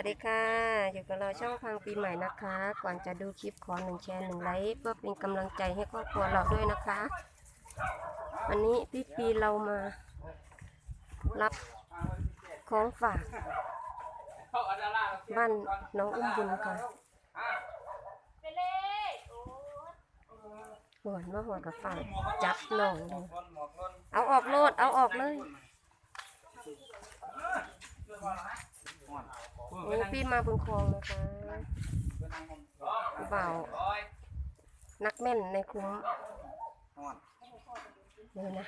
วัสดีค่ะ อยู่กับเราช่องพังปีใหม่นะคะ ก่อนจะดูคลิปขอหนึ่งแชร์หนึ่งไลค์เพื่อเป็นกำลังใจให้ครอบครัวเราด้วยนะคะ วันนี้พี่ปีเรามา รับของฝาก บ้านน้องอุ้มบุญค่ะหวนว่าหัวกับฝากจับน้องเลยเอาออกโลดเอาออกเลย นี่พี่มาบุญคลองนะคะเบาวนักแม่นในคุ้มนี่นะ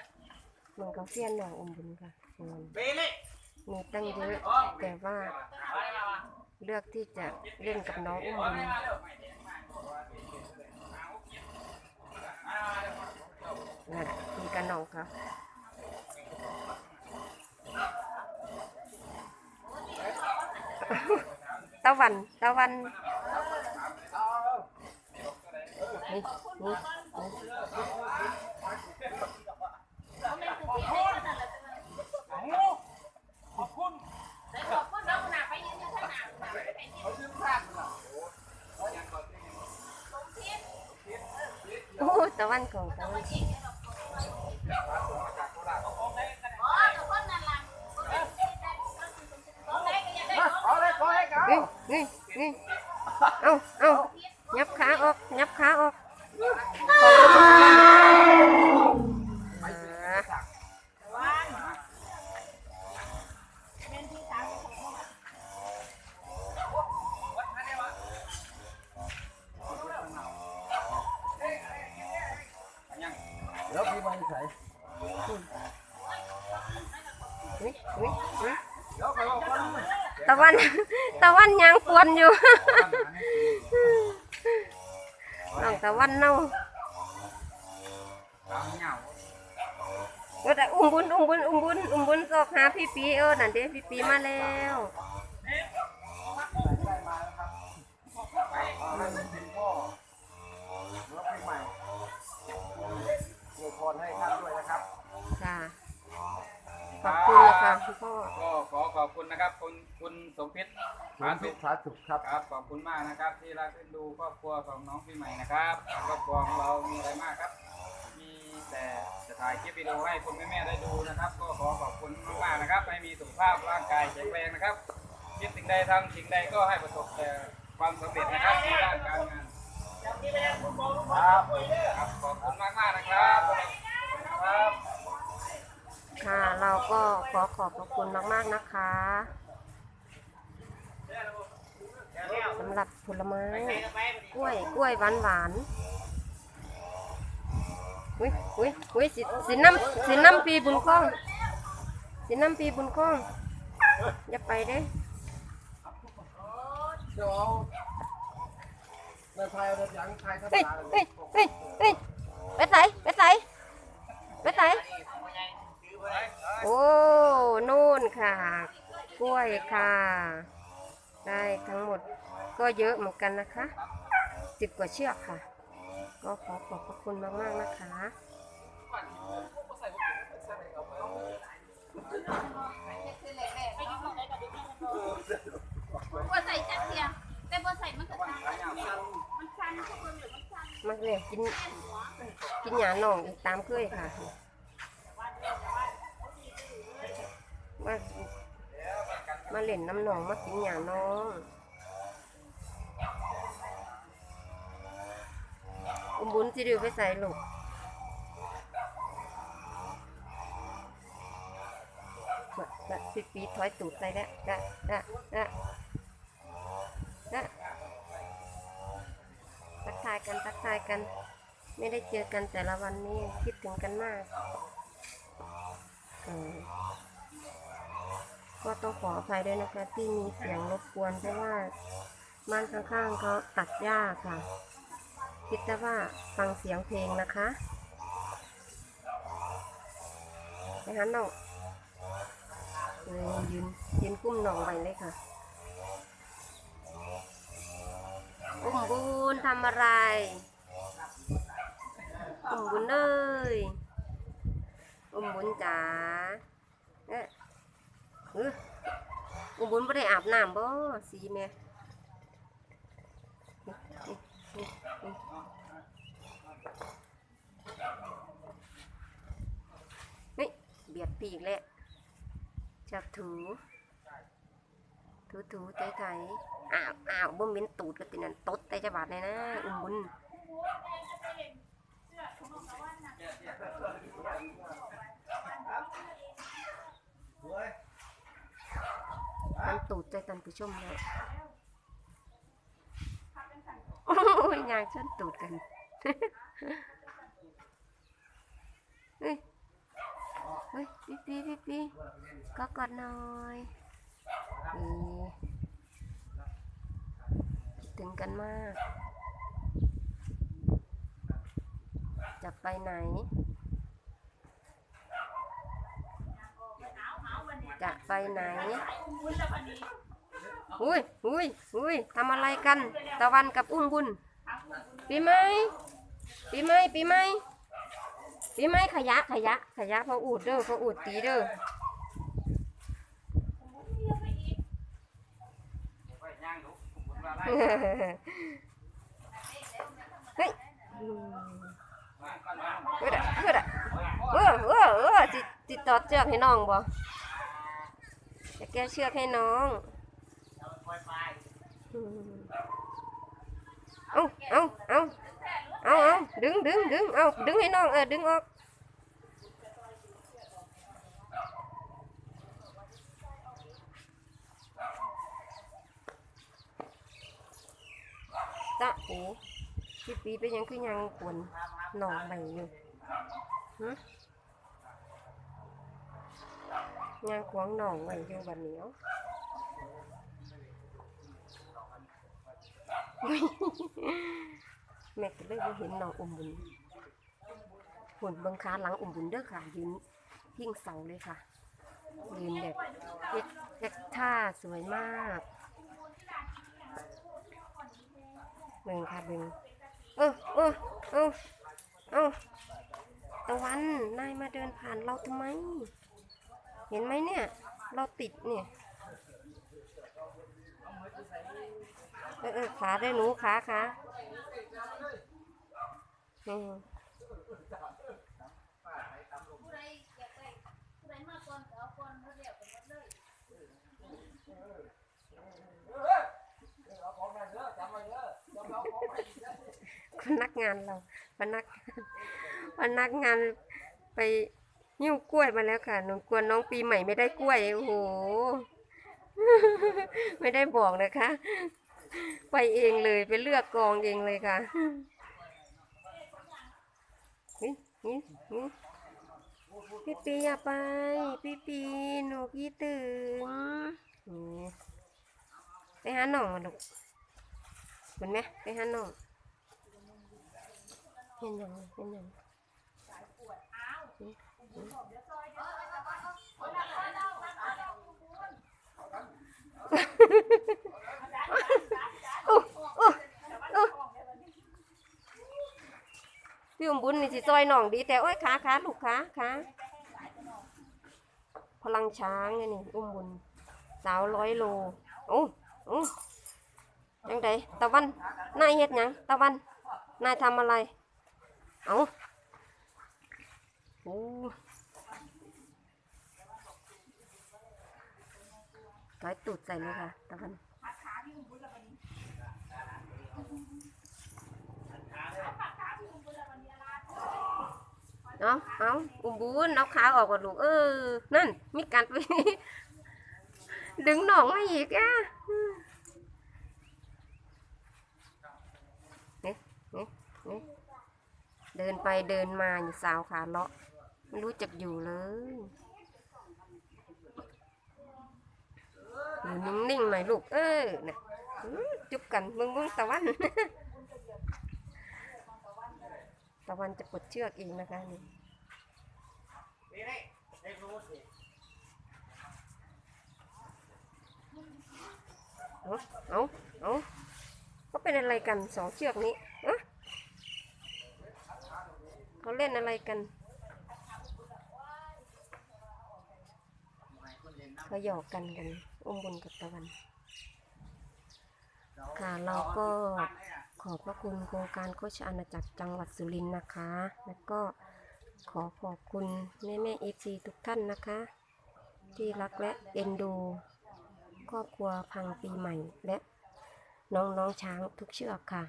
มันก็เฟี้ยนหนองอุ้มบุญค่ะอืมมีตั้งเยอะแต่ว่าเลือกที่จะเล่นกับน้องอุ้มบุญนั่นมีกันน้องค่ะ ตะวันตะวันนี่นี่นี่โอ้ ตะวันของตะวันนี่นี่นี่เอาเอายับขาออกยับขาออกอ่าแล้วพี่มาใส่อุ๊ยอุ๊ยอุ๊ยเดี๋ยวไปบอกคนตะวันตะวันยังปวนอยู่ น้องตะวันเน่าตามเหงาก็แต่อุ้มบุญอุ้มบุญอุ้มบุญอุ้มบุญสอกหาพี่ปีเออนั่นเด้พี่ปีมาแล้วได้มาแล้วครับไปนั่นเป็นพ่อแล้วปีใหม่อวยพรให้ท่านด้วยนะครับค่ะขอบคุณนะคะคุณพ่อก็ข อขอบคุณนะครับ คุณคุณสมพิษสาธุสาธุครับครับ ขอบคุณมากนะครับที่รักเอ็นดูครอบครัวของน้องปีใหม่นะครับครอบครัวของเรามีอะไรมากครับ มีแต่จะถ่ายคลิปวิดีโอให้คุณแม่ๆได้ดูนะครับ ก็ขอขอบคุณมากๆนะครับ ให้มีสุขภาพร่างกายแข็งแรงนะครับคิดสิ่งใดทำสิ่งใดก็ให้ประสบแต่ความสำเร็จนะครับในด้านการงานครับครับขอบคุณมากๆนะครับครับ ค่ะ เราก็ขอขอบพระคุณมาก ๆ นะคะสำหรับผลไม้ กล้วย กล้วยหวานหวานอุ้ยอุ้ยอุ้ยสิสิน้ำสิน้ำปีบุญคล้อง สิน้ำปีบุญคล้อง อย่าไปเด้เดี๋ยวเอาในไทยเราอย่างไทยทัศเฮ้ยเฮ้ยเฮ้ยเฮ้ยไปไปใส่ไปใส่ โอ้นู่นค่ะ กล้วยค่ะ ได้ทั้งหมดก็เยอะเหมือนกันนะคะสิบกว่าเชือกค่ะ ก็ขอขอบพระคุณมากๆนะคะบ่ใส่จักเทียแต่บ่ใส่มันก็ชันมันชันทุกคนหรือมันชันมาเลยกินกินหยาหน่องอีกตามเคยค่ะ มามาเล่นน้ำหนองมากินหยาน้องอุ้มบุญสิดือไปใส่ลูกมามาปีถอยตูดใส่แล้วได้ได้ได้ได้ทักทายกันทักทายกัน ไม่ได้เจอกันแต่ละวันนี้คิดถึงกันมากเออ ก็ต้องขออภัยด้วยนะคะที่มีเสียงรบกวนเพราะว่าบ้านข้างๆเขาตัดหญ้าค่ะ คิดแต่ว่าฟังเสียงเพลงนะคะไปหันน้องเออยืนยืนกุ้มหน่องไปเลยค่ะอุ้มบุญทำอะไรอุ้มบุญเอ้ยอุ้มบุญจ๋าเอ๊ะ เอออุบุญไม่ได้อาบน้ำบ่สีแม่นี่เบียดปีกแล้วจับถู ถูถูไถไถอ้าวอ้าวบ่เหม็นตูดก็ตินั่นตดแต่จะบาดเลยนะอุ้มบุญเฮ้ยมัน ตูดใจตันผู้ชมแล้วโอ้ยยางชนตูดกันเฮ้ยเฮ้ยพี่ปีพี่ปีก็กอดหน่อยนี่คิดถึงกันมาก จะไปไหน จะไปไหน อุ้ยอุ้ยอุ้ยทำอะไรกัน ตะวันกับอุ้มบุญ ปีใหม่ ปีใหม่ ปีใหม่ ปีใหม่ขยะ ขยะ ขยะพออูดเด้อพออูดตีเด้อเฮ้ยเฮ้ยเด้อเฮ้ยเด้ออเออเออจิจิตอเชือกให้น้องบ่ จะแก้เชือกให้น้อง เอาเอาเอาเอาเอาดึงดึงดึงเอาดึงให้น้องเออดึงออกตะโอพี่ปีไปยังคือยังกวนหนองใบอยู่ฮะ ยังขวางหนองไว้อยู่บัดเหนียวแม่ก็เลยบ่เห็นน้องอมบุญหุ่นบังคาหลังอมบุญเด้อค่ะยืนพิงเสาเลยค่ะยืนแบบเอ็กเอ็กท่าสวยมากเบิ่งค่ะเบิ่งเออเออเออเออตะวันนายมาเดินผ่านเราทำไม เห็นไหมเนี่ย เราติดเนี่ยเออเออขาได้วยหนูขาขาอืมผู้ใดอยากได้ผู้ใดมาก่อนก็เอาก่อนเขาเดียวกันหมดเลยพนักงานเราพนักพนักงานไป หิ้วกล้วยมาแล้วค่ะ หนูกลัวน้องปีใหม่ไม่ได้กล้วย โอ้โห ไม่ได้บอกนะคะ ไปเองเลย ไปเลือกกองเองเลยค่ะ นี่นี่นี่พี่ปีอย่าไป พี่ปีหนูคิดถึงนี่ไปหาหน่องมาลูกคุณแม่ไปหาหน่องเห็นยังเห็นยัง พี่อุ้มบุญนี่สิซอยหน่องดีแต่โอ้ยขาขาลูกขาขาพลังช้างนี่นี่อุ้มบุญสาวร้อยโลโอ้โอ้ยังไงตะวันนายเฮ็ดยังตะวันนายทำอะไร เอา โอ้ร้อยตูดใส่เลยค่ะตะวันเอาเอาอุ้มบุญเอาขาออกก่อนลูก เออ นั่น มีการไป ดึงหนองมาอีกอะนี่นี่นี่ เดินไปเดินมาอยู่สาวขาเลาะไม่รู้จักอยู่เลยอยู่นิ่งๆหน่อยลูกเออนะจุบกันมึงมึงตะวัน ตะวันจะปลดเชือกเองนะคะนี่นี่นี่ได้รู้สิเอาเอาเอาเขาเป็นอะไรกันสองเชือกนี้อะ เขาเล่นอะไรกันเขาหยอกกันกันอุ้มบุญกับตะวัน ค่ะเราก็ขอบพระคุณโครงการโคชอาณาจักรจังหวัดสุรินทร์นะคะ แล้วก็ขอขอบคุณแม่แม่เอฟซีทุกท่านนะคะ ที่รักและเอ็นดูครอบครัวพังปีใหม่และน้องน้องช้างทุกเชือกค่ะ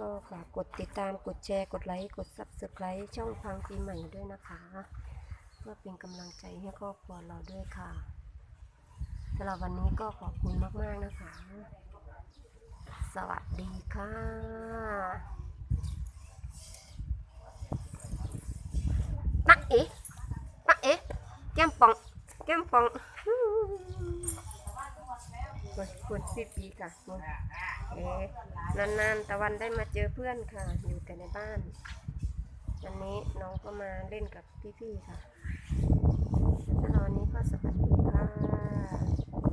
ก็ฝากกดติดตามกดแชร์ กดไลค์ กด subscribe ช่องพังปีใหม่ด้วยนะคะ เพื่อเป็นกำลังใจให้ครอบครัวเราด้วยค่ะสำหรับวันนี้ก็ขอบคุณมาก ๆ นะคะ สวัสดีค่ะปักเอ๋ปักเอ๋แก้มป่อง แก้มป่องกดกดสิปีค่ะ เอ๋นานๆตะวันได้มาเจอเพื่อนค่ะ อยู่แต่ในบ้าน วันนี้น้องก็มาเล่นกับพี่ๆค่ะสำหรับวันนี้ก็สวัสดีค่ะ